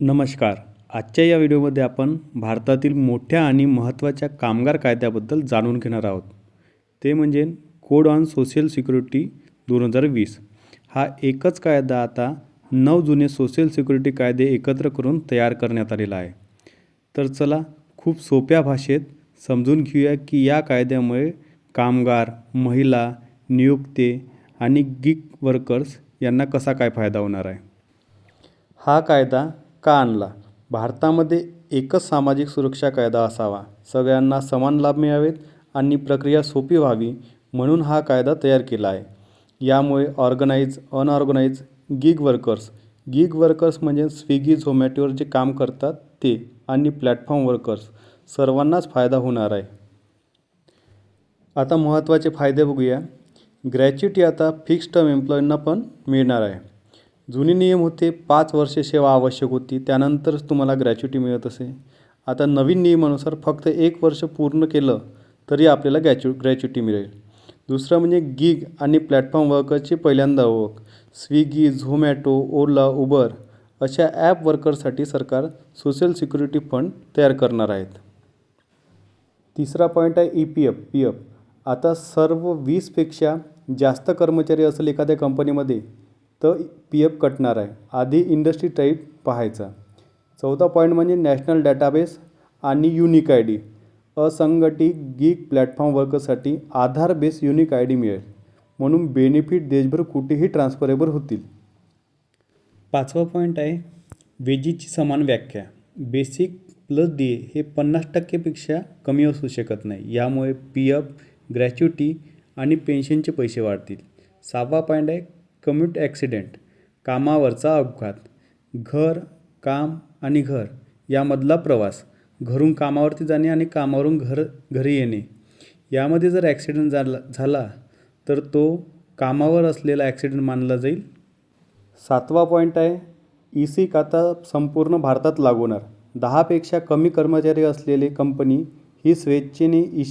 नमस्कार. आजच्या या व्हिडिओमध्ये आपण भारतातील मोठ्या आणि महत्त्वाच्या कामगार कायद्याबद्दल जाणून घेणार आहोत. ते म्हणजे कोड ऑन सोशल सिक्युरिटी दोन हजार वीस. हा एकच कायदा आता नऊ जुने सोशल सिक्युरिटी कायदे एकत्र करून तयार करण्यात आलेला आहे. तर चला खूप सोप्या भाषेत समजून घेऊया की या कायद्यामुळे कामगार महिला नियुक्ते आणि गिग वर्कर्स यांना कसा काय फायदा होणार आहे? हा कायदा का आणला? भारतामध्ये एकच सामाजिक सुरक्षा कायदा असावा. सगळ्यांना समान लाभ मिळावेत आणि प्रक्रिया सोपी व्हावी म्हणून हा कायदा तयार केला आहे. यामुळे organise unorganise gig workers gig workers म्हणजे स्विगी झोमॅटोवर जे काम करतात ते आणि प्लॅटफॉर्म वर्कर्स सर्वांनाच फायदा होणार आहे. आता महत्त्वाचे फायदे बघूया. ग्रॅच्युटी आता फिक्स्ड टर्म एम्प्लॉईंना पण मिळणार आहे. जुने नियम होते पाच वर्षे सेवा आवश्यक होती त्यानंतरच तुम्हाला ग्रॅच्युटी मिळत असे. आता नवीन नियमानुसार फक्त एक वर्ष पूर्ण केलं तरी आपल्याला गॅच्यु ग्रॅच्युटी मिळेल. दुसरं म्हणजे गिग आणि प्लॅटफॉर्म वर्करची पहिल्यांदा ओळख स्विगी झोमॅटो ओला उबर अशा ॲप वर्करसाठी सरकार सोशल सिक्युरिटी फंड तयार करणार आहेत. तिसरा पॉईंट आहे E P F P F आता सर्व वीसपेक्षा जास्त कर्मचारी असेल एखाद्या कंपनीमध्ये तर पी एफ कटणार आहे. आधी इंडस्ट्री टाईप पाहायचा. चौथा पॉईंट म्हणजे नॅशनल डाटाबेस आणि युनिक आय डी. असंघटित gig platform वर्करसाठी Aadhaar base unique I D मिळेल. म्हणून बेनिफिट देशभर कुठेही ट्रान्सफरेबल होतील. पाचवा पॉईंट आहे वेजीची समान व्याख्या. बेसिक प्लस डी ए हे पन्नास टक्केपेक्षा कमी असू शकत नाही. यामुळे पी एफ ग्रॅच्युटी आणि पेन्शनचे पैसे वाढतील. सहावा पॉईंट आहे कम्युट ॲक्सिडेंट कामावरचा अपघात घर काम आणि घर यामधला प्रवास घरून कामावरती जाणे आणि कामावरून घर घरी येणे. यामध्ये जर ॲक्सिडेंट झाला झाला तर तो कामावर असलेला ॲक्सिडेंट मानला जाईल. सातवा पॉईंट आहे ई सी आता संपूर्ण भारतात लागवणार दहापेक्षा कमी कर्मचारी असलेली कंपनी ही स्वेच्छेने ई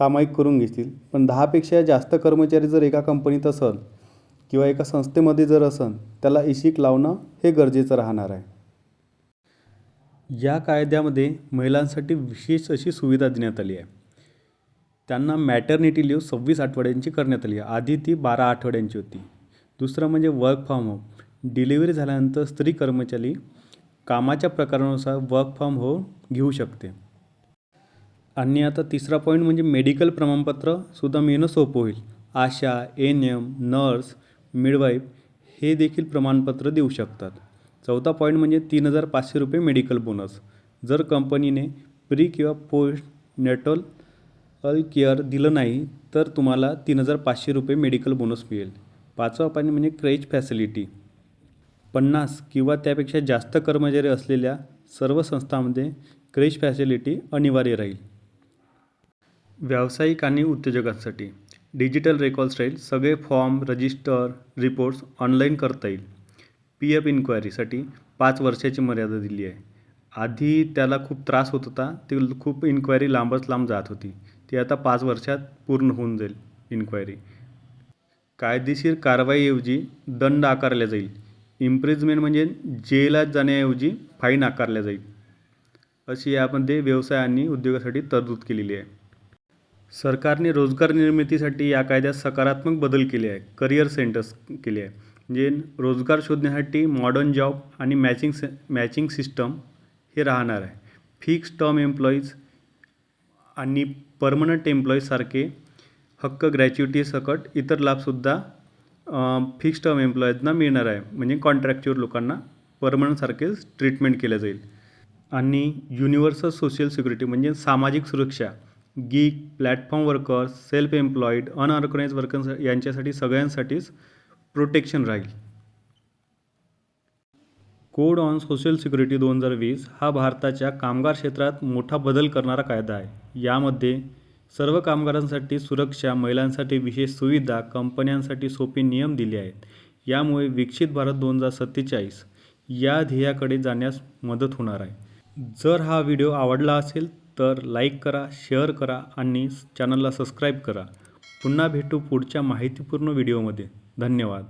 सामायिक करून घेतील. पण दहापेक्षा जास्त कर्मचारी जर एका कंपनीत असेल किंवा एका संस्थेमध्ये जर असन त्याला इशिक लावणं हे गरजेचं राहणार आहे. या कायद्यामध्ये महिलांसाठी विशेष अशी सुविधा देण्यात आली आहे. त्यांना मॅटर्निटी लिव्ह सव्वीस आठवड्यांची करण्यात आली आहे. आधी ती बारा आठवड्यांची होती. दुसरं म्हणजे वर्क फ्रॉम होम डिलिव्हरी झाल्यानंतर स्त्री कर्मचारी कामाच्या प्रकारानुसार वर्क फ्रॉम होम घेऊ शकते. आणि आता तिसरा पॉईंट म्हणजे मेडिकल प्रमाणपत्रसुद्धा मिळणं सोपं होईल. आशा एन एम नर्स मिडवाईफ हे देखील प्रमाणपत्र देऊ शकतात. चौथा पॉईंट म्हणजे तीन हजार पाचशे रुपये मेडिकल बोनस जर कंपनीने प्री किंवा पोस्ट नेटल अल केअर दिलं नाही तर तुम्हाला तीन हजार पाचशे रुपये मेडिकल बोनस मिळेल. पाचवा पॉईंट म्हणजे क्रेज फॅसिलिटी पन्नास किंवा त्यापेक्षा जास्त कर्मचारी असलेल्या सर्व संस्थांमध्ये क्रेज फॅसिलिटी अनिवार्य राहील. व्यावसायिक आणि उद्योजकांसाठी. डिजिटल रेकॉर्ड स्टाईल सगळे फॉर्म रजिस्टर रिपोर्ट्स ऑनलाईन करता येईल. पी एफ इन्क्वायरीसाठी पाच वर्षाची मर्यादा दिली आहे. आधी त्याला खूप त्रास होत होता. ते खूप इन्क्वायरी लांबच लांब जात होती. ती आता पाच वर्षात पूर्ण होऊन जाईल इन्क्वायरी. कायदेशीर कारवाईऐवजी दंड आकारला जाईल. इम्प्रिजमेंट म्हणजे जेलात जाण्याऐवजी फाईन आकारल्या जाईल. अशी यामध्ये व्यवसाय आणि उद्योगासाठी तरतूद केलेली आहे. सरकारने रोजगार निर्मितीसाठी या कायद्यात सकारात्मक बदल केले आहे करिअर सेंटर्स केले आहे म्हणजे रोजगार शोधण्यासाठी मॉडर्न जॉब आणि मॅचिंग से मॅचिंग सिस्टम हे राहणार आहे. फिक्स टर्म एम्प्लॉईज आणि परमनंट एम्प्लॉईजसारखे हक्क ग्रॅच्युटी सकट इतर लाभसुद्धा फिक्स टर्म एम्प्लॉईजना मिळणार आहे. म्हणजे कॉन्ट्रॅक्च्युअल लोकांना परमनंटसारखेच ट्रीटमेंट केलं जाईल. आणि युनिव्हर्सल सोशल सिक्युरिटी म्हणजे सामाजिक सुरक्षा. Gig platform workers self employed unorganise workers यांच्यासाठी सगळ्यांसाठीच प्रोटेक्शन राहील. कोड ऑन सोशल सिक्युरिटी दोन हजार वीस हा भारताच्या कामगार क्षेत्रात मोठा बदल करणारा कायदा आहे. यामध्ये सर्व कामगारांसाठी सुरक्षा महिलांसाठी विशेष सुविधा कंपन्यांसाठी सोपे नियम दिले आहेत. यामुळे विकसित भारत दोन हजार सत्तेचाळीस या ध्येयाकडे जाण्यास मदत होणार आहे. जर हा व्हिडिओ आवडला असेल तर लाईक करा शेअर करा आणि चॅनलला सबस्क्राईब करा. पुन्हा भेटू पुढच्या माहितीपूर्ण व्हिडिओमध्ये. धन्यवाद.